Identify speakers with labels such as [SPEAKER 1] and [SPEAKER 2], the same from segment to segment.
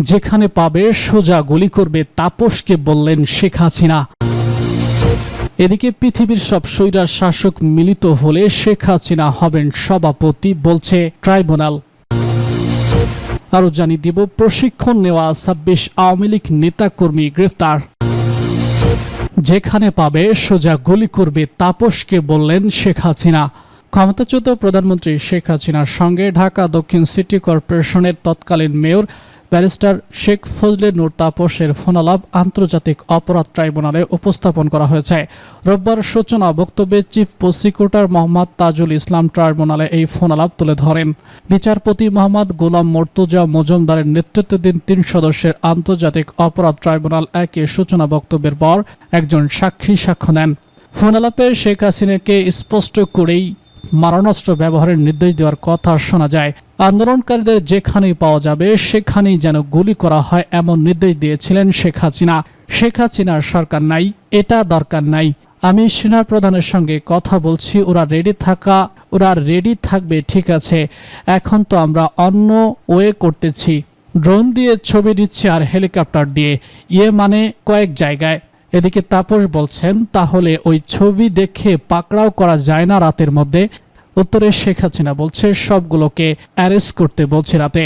[SPEAKER 1] যেখানে পাবে, সোজা গুলি করবে তাপসকে বললেন শেখ হাসিনা। এদিকে পৃথিবীর সব স্বৈরার শাসক মিলিত হলে শেখ হাসিনা হবেন সভাপতি, বলছে ট্রাইব্যুনাল। আরও জানিয়ে দিব, প্রশিক্ষণ নেওয়া ছাব্বিশ আওয়ামী লীগ নেতাকর্মী গ্রেফতার। যেখানে পাবে, সোজা গুলি করবে তাপসকে বললেন শেখ হাসিনা। ক্ষমতাচ্যুত প্রধানমন্ত্রী শেখ হাসিনার সঙ্গে ঢাকা দক্ষিণ সিটি কর্পোরেশনের তৎকালীন মেয়র ব্যারিস্টার শেখ ফজলে নূর তাপসের ফোনালাপ আন্তর্জাতিক অপরাধ ট্রাইব্যুনালে উপস্থাপন করা হয়েছে। রোববার সূচনা বক্তব্যে চিফ প্রসিকিউটর মোহাম্মদ তাজুল ইসলাম ট্রাইব্যুনালে এই ফোনালাপ তুলে ধরেন। বিচারপতি মোহাম্মদ গোলাম মর্তুজা মজুমদারের নেতৃত্বাধীন তিন সদস্যের আন্তর্জাতিক অপরাধ ট্রাইব্যুনাল একে সূচনা বক্তব্যের পর একজন সাক্ষী সাক্ষ্য নেন। ফোনালাপে শেখ হাসিনাকে স্পষ্ট করেই মারণাস্ত্র ব্যবহারের নির্দেশ দেওয়ার কথা শোনা যায়। আন্দোলনকারীদের যেখানেই পাওয়া যাবে, সেখানেই যেন গুলি করা হয় এমন নির্দেশ দিয়েছিলেন শেখ হাসিনা। শেখ হাসিনার সরকার নাই, এটা দরকার নাই। আমি সেনা প্রধানের সঙ্গে কথা বলছি, ওরা রেডি থাকা, ওরা রেডি থাকবে, ঠিক আছে। এখন তো আমরা অন্য ওয়ে করতেছি। ড্রোন দিয়ে ছবি দিচ্ছে আর হেলিকপ্টার দিয়ে। ইয়ে মানে কয়েক জায়গায়। এদিকে তাপস বলছেন, তাহলে ওই ছবি দেখে পাকড়াও করা যায় না রাতের মধ্যে? উত্তরে শেখ হাসিনা বলছে, সবগুলোকে অ্যারেস্ট করতে বলছে রাতে।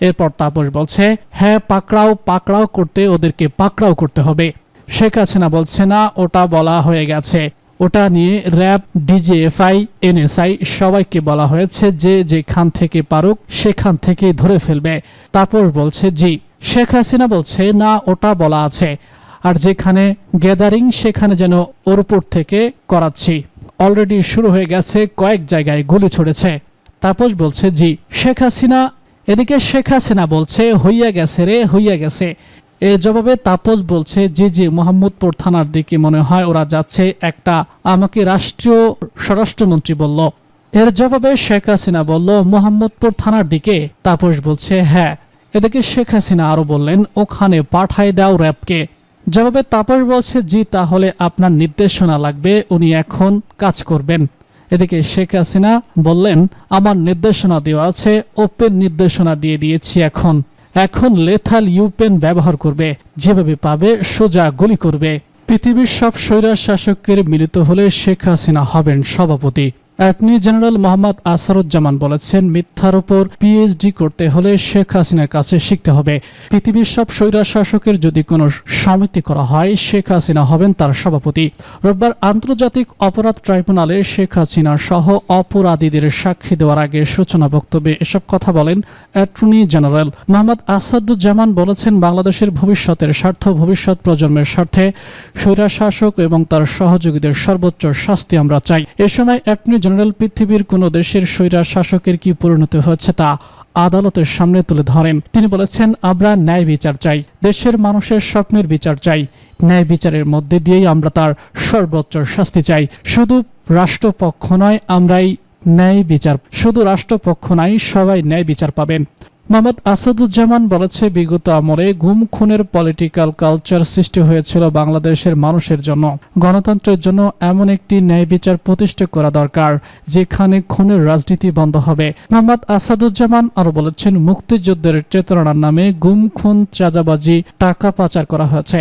[SPEAKER 1] এরপর তাপস বলছে হ্যাঁ পাকড়াও পাকড়াও করতে ওদেরকে পাকড়াও করতে হবে। শেখ হাসিনা বলছে, না, ওটা বলা হয়ে গেছে। ওটা নিয়ে র্যাব ডিজিএফআই এনএসআই সবাইকে বলা হয়েছে, যে যেখান থেকে পারুক সেখান থেকে ধরে ফেলবে। তাপস বলছে, জি। শেখ হাসিনা বলছে, না, ওটা বলা আছে। আর যেখানে গ্যাদারিং সেখানে যেন ওর উপর থেকে করাচ্ছি। অলরেডি শুরু হয়ে গেছে, কয়েক জায়গায় গুলি ছড়েছে। তাপস বলছে, জি, শেখ হাসিনা এদিকে শেখ হাসিনা বলছে, হইয়া গেছে রে, হইয়া গেছে। এর জবাবে তাপস বলছে, জি জি, মোহাম্মদপুর থানার দিকে মনে হয় ওরা যাচ্ছে। একটা আমাকে রাষ্ট্রীয় স্বরাষ্ট্রমন্ত্রী বলল। এর জবাবে শেখ হাসিনা বলল, মোহাম্মদপুর থানার দিকে? তাপস বলছে হ্যাঁ। এদিকে শেখ হাসিনা আরও বললেন, ওখানে পাঠায় দাও র্যাবকে। জবাবে তাপস বলছে, জি, তাহলে আপনার নির্দেশনা লাগবে, উনি এখন কাজ করবেন। এদিকে শেখ হাসিনা বললেন, আমার নির্দেশনা দেওয়া আছে, ওপেন নির্দেশনা দিয়ে দিয়েছি এখন। এখন লেথাল ইউপেন ব্যবহার করবে, যেভাবে পাবে সোজা গুলি করবে। পৃথিবীর সব স্বৈরাজ শাসকের মিলিত হলে শেখ হাসিনা হবেন সভাপতি। অ্যাটর্নি জেনারেল মোহাম্মদ আসারুজ্জামান বলেছেন, মিথ্যার উপর পিএইচডি করতে হলে শেখ হাসিনার কাছে শিখতে হবে। পৃথিবীর সব স্বৈরাজ শাসকের যদি কোনো সমিতি করা হয়, শেখ হাসিনা হবেন তার সভাপতি। রোববার আন্তর্জাতিক অপরাধ ট্রাইব্যুনালে শেখ হাসিনা সহ অপরাধীদের সাক্ষী দেওয়ার আগে সূচনা বক্তব্যে এসব কথা বলেন অ্যাটর্নি জেনারেল। মোহাম্মদ আসাদুজ্জামান বলেছেন, বাংলাদেশের ভবিষ্যতের স্বার্থ ভবিষ্যৎ প্রজন্মের স্বার্থে স্বৈরাজ শাসক এবং তার সহযোগীদের সর্বোচ্চ শাস্তি আমরা চাই। এ সময় অ্যাটর্নি জেনারেল পৃথিবীর কোন দেশের স্বৈরা শাসকের কি পরিণতি হচ্ছে তা আদালতের সামনে তুলে ধরেন। তিনি বলেছেন, আমরা ন্যায় বিচার চাই, দেশের মানুষের স্বপ্নের বিচার চাই। ন্যায় বিচারের মধ্যে দিয়েই আমরা তার সর্বোচ্চ শাস্তি চাই। শুধু রাষ্ট্রপক্ষ নয়, আমরাই ন্যায় বিচার, শুধু রাষ্ট্রপক্ষ নাই সবাই ন্যায় বিচার পাবেন। মোহাম্মদ আসাদুজ্জামান বলেছে, বিগত আমলে গুম, খুনের পলিটিক্যাল কালচার সৃষ্টি হয়েছিল বাংলাদেশের মানুষের জন্য। গণতন্ত্রের জন্য এমন একটি ন্যায় বিচার প্রতিষ্ঠা করা দরকার, যেখানে খুনের রাজনীতি বন্ধ হবে। মোহাম্মদ আসাদুজ্জামান আরও বলেছেন, মুক্তিযুদ্ধের চেতনার নামে গুম, খুন, চাঁদাবাজি, টাকা পাচার করা হয়েছে।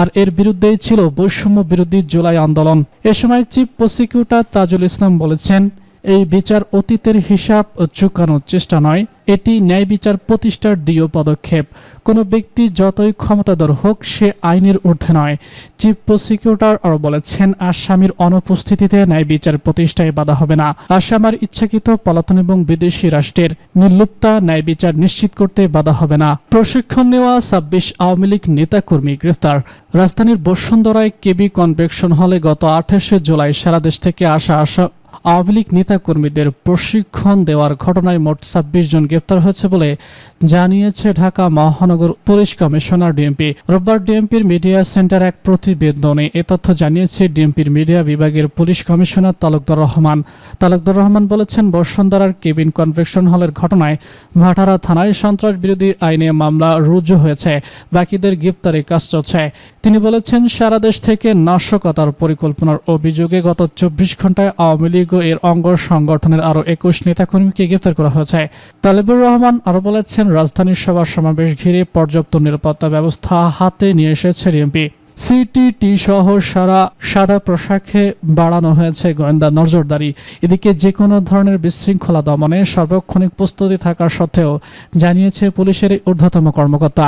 [SPEAKER 1] আর এর বিরুদ্ধেই ছিল বৈষম্য বিরোধী জুলাই আন্দোলন। এ সময় চিফ প্রসিকিউটর তাজুল ইসলাম বলেছেন এই বিচার অতীতের হিসাব চুকানোর চেষ্টা নয়। এটি ন্যায় বিচার প্রতিষ্ঠার দৃঢ় পদক্ষেপ। কোনো ব্যক্তি যতই ক্ষমতাধর হোক, সে আইনের ঊর্ধ্বে নয়। চিফ প্রসিকিউটর আরও বলেছেন, আসামির অনুপস্থিতিতে ন্যায় বিচার প্রতিষ্ঠায় বাধা হবে না। আসামার ইচ্ছাকৃত পলাতন এবং বিদেশি রাষ্ট্রের নির্লুপ্তা ন্যায় বিচার নিশ্চিত করতে বাধা হবে না। প্রশিক্ষণ নেওয়া ছাব্বিশ আওয়ামী লীগ নেতাকর্মী গ্রেফতার। রাজধানীর বসুন্ধরায় কেবি কনভেকশন হলে গত আঠাশে জুলাই সারা দেশ থেকে আসা আসা আওয়ামী লীগ নেতাকর্মীদের প্রশিক্ষণ দেওয়ার ঘটনায় মোট ছাব্বিশ জন গ্রেপ্তার হয়েছে বলে জানিয়েছে ঢাকা মহানগর পুলিশ কমিশনার ডিএমপি। রোববার ডিএমপির মিডিয়া সেন্টার এক প্রতিবেদনে এ তথ্য জানিয়েছে, ডিএমপির মিডিয়া বিভাগের পুলিশ কমিশনার তালুকদার রহমান। তালুকদার রহমান বলেছেন, বসুন্ধরার কেবিন কনভেকশন হলের ঘটনায় ভাটারা থানায় সন্ত্রাস বিরোধী আইনে মামলা রুজু হয়েছে, বাকিদের গ্রেপ্তারে কাজ চলছে। তিনি বলেছেন, সারা দেশ থেকে নাশকতার পরিকল্পনার অভিযোগে গত চব্বিশ ঘন্টায় আওয়ামী লীগ লীগ এর অঙ্গ সংগঠনের আরও একুশ নেতাকর্মীকে গ্রেপ্তার করা হয়েছে। তালেবুর রহমান আরও বলেছেন রাজধানীর সভা সমাবেশ ঘিরে পর্যাপ্ত নিরাপত্তা ব্যবস্থা হাতে নিয়ে এসেছে ডিএমপি সিটিটি সহ সারা সারা প্রশাখে বাড়ানো হয়েছে গোয়েন্দা নজরদারি। এদিকে যে কোনো ধরনের বিশৃঙ্খলা দমনে সার্বক্ষণিক প্রস্তুতি থাকার সত্ত্বেও জানিয়েছে পুলিশের ঊর্ধ্বতম কর্মকর্তা।